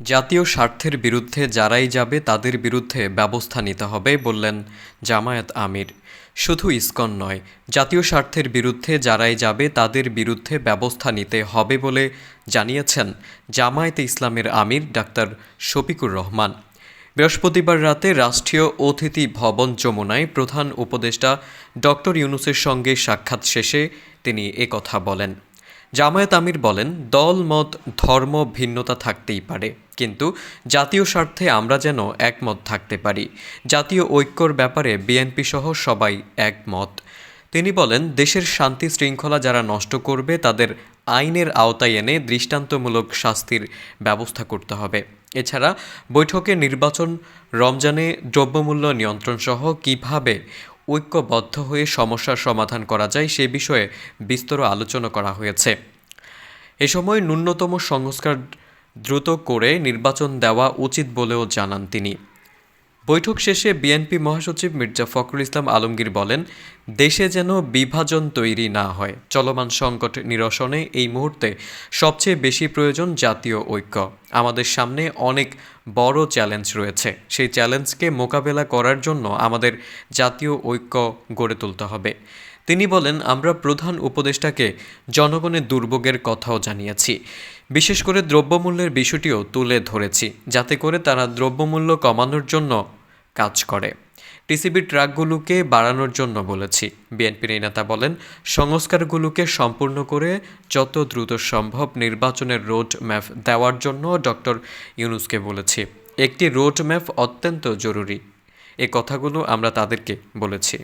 জাতীয় স্বার্থের বিরুদ্ধে যারাই যাবে তাদের বিরুদ্ধে ব্যবস্থা নিতে হবে বললেন জামায়াত আমির। শুধু ইস্কন নয়, জাতীয় স্বার্থের বিরুদ্ধে যারাই যাবে তাদের বিরুদ্ধে ব্যবস্থা নিতে হবে বলে জানিয়েছেন জামায়াতে ইসলামের আমির ডাক্তার শফিকুর রহমান। বৃহস্পতিবার রাতে রাষ্ট্রীয় অতিথি ভবন যমুনায় প্রধান উপদেষ্টা ডক্টর ইউনুসের সঙ্গে সাক্ষাৎ শেষে তিনি একথা বলেন। জামায়াত আমির বলেন, দল, মত, ধর্ম ভিন্নতা থাকতেই পারে। কিন্তু জাতীয় স্বার্থে আমরা যেন একমত থাকতে পারি। জাতীয় ঐক্যর ব্যাপারে বিএনপি সহ সবাই একমত। তিনি বলেন, দেশের শান্তি শৃঙ্খলা যারা নষ্ট করবে, তাদের আইনের আওতায় এনে দৃষ্টান্তমূলক শাস্তির ব্যবস্থা করতে হবে। এছাড়া বৈঠকে নির্বাচন, রমজানে দ্রব্যমূল্য নিয়ন্ত্রণ সহ কীভাবে ঐক্যবদ্ধ হয়ে সমস্যার সমাধান করা যায়, সে বিষয়ে বিস্তর আলোচনা করা হয়েছে। এ সময় ন্যূনতম সংস্কার দ্রুত করে নির্বাচন দেওয়া উচিত বলেও জানান তিনি। বৈঠক শেষে বিএনপি মহাসচিব মির্জা ফখরুল ইসলাম আলমগীর বলেন দেশে যেন বিভাজন তৈরি না হয়। চলমান সংকট নিরসনে এই মুহূর্তে সবচেয়ে বেশি প্রয়োজন জাতীয় ঐক্য। আমাদের সামনে অনেক বড় চ্যালেঞ্জ রয়েছে। সেই চ্যালেঞ্জকে মোকাবেলা করার জন্য আমাদের জাতীয় ঐক্য গড়ে তুলতে হবে। তিনি বলেন, আমরা প্রধান উপদেষ্টাকে জনগণের দুর্ভোগের কথাও জানিয়েছি। বিশেষ করে দ্রব্যমূল্যের বিষয়টিও তুলে ধরেছি, যাতে করে তারা দ্রব্যমূল্য কমানোর জন্য কাজ করে। টিসিবি ট্রাকগুলোকে বাড়ানোর জন্য বলেছি। বিএনপির এই নেতা বলেন, সংস্কারগুলোকে সম্পূর্ণ করে যত দ্রুত সম্ভব নির্বাচনের রোড ম্যাপ দেওয়ার জন্য ডক্টর ইউনুসকে বলেছি। একটি রোড ম্যাপ অত্যন্ত জরুরি। এ কথাগুলো আমরা তাদেরকে বলেছি।